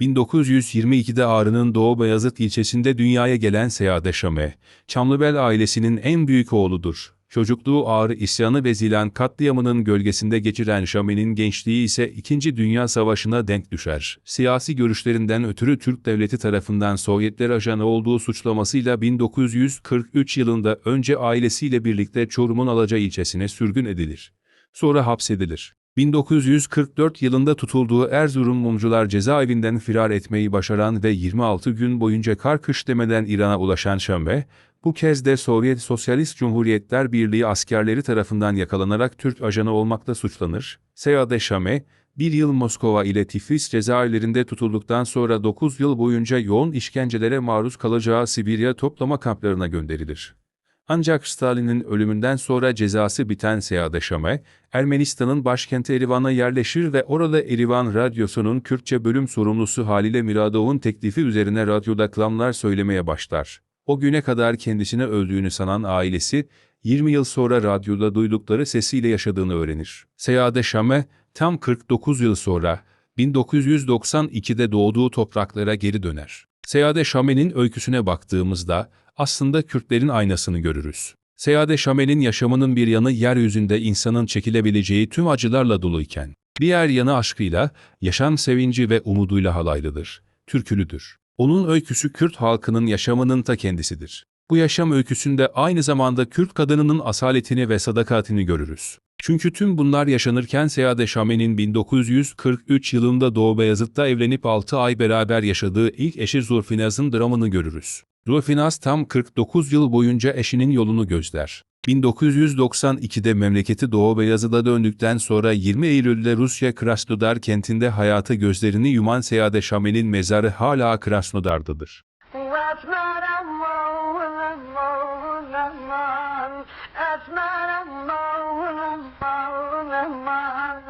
1922'de Ağrı'nın Doğu Beyazıt ilçesinde dünyaya gelen Seyade Şame, Çamlıbel ailesinin en büyük oğludur. Çocukluğu Ağrı isyanı ve Zilan katliamının gölgesinde geçiren Şame'nin gençliği ise 2. Dünya Savaşı'na denk düşer. Siyasi görüşlerinden ötürü Türk Devleti tarafından Sovyetler ajanı olduğu suçlamasıyla 1943 yılında önce ailesiyle birlikte Çorum'un Alaca ilçesine sürgün edilir. Sonra hapsedilir. 1944 yılında tutulduğu Erzurum Mumcular cezaevinden firar etmeyi başaran ve 26 gün boyunca kar kış demeden İran'a ulaşan Şömbe, bu kez de Sovyet Sosyalist Cumhuriyetler Birliği askerleri tarafından yakalanarak Türk ajanı olmakla suçlanır. Seyade Şame, bir yıl Moskova ile Tiflis cezaevlerinde tutulduktan sonra 9 yıl boyunca yoğun işkencelere maruz kalacağı Sibirya toplama kamplarına gönderilir. Ancak Stalin'in ölümünden sonra cezası biten Seyade Şame, Ermenistan'ın başkenti Erivan'a yerleşir ve orada Erivan Radyosu'nun Kürtçe bölüm sorumlusu Halile Miradov'un teklifi üzerine radyoda klamlar söylemeye başlar. O güne kadar kendisine öldüğünü sanan ailesi, 20 yıl sonra radyoda duydukları sesiyle yaşadığını öğrenir. Seyade Şame, tam 49 yıl sonra, 1992'de doğduğu topraklara geri döner. Seyade Şame'nin öyküsüne baktığımızda, aslında Kürtlerin aynasını görürüz. Seyade Şame'nin yaşamının bir yanı yeryüzünde insanın çekilebileceği tüm acılarla doluyken, diğer yanı aşkıyla, yaşam sevinci ve umuduyla halaylıdır, türkülüdür. Onun öyküsü Kürt halkının yaşamının ta kendisidir. Bu yaşam öyküsünde aynı zamanda Kürt kadınının asaletini ve sadakatini görürüz. Çünkü tüm bunlar yaşanırken Seyade Şame'nin 1943 yılında Doğu Beyazıt'ta evlenip 6 ay beraber yaşadığı ilk eşi Zülfinaz'ın dramını görürüz. Zülfinaz tam 49 yıl boyunca eşinin yolunu gözler. 1992'de memleketi Doğu Beyazıt'a döndükten sonra 20 Eylül'de Rusya Krasnodar kentinde hayata gözlerini yuman Seyade Şame'nin mezarı hala Krasnodar'dadır. Esmer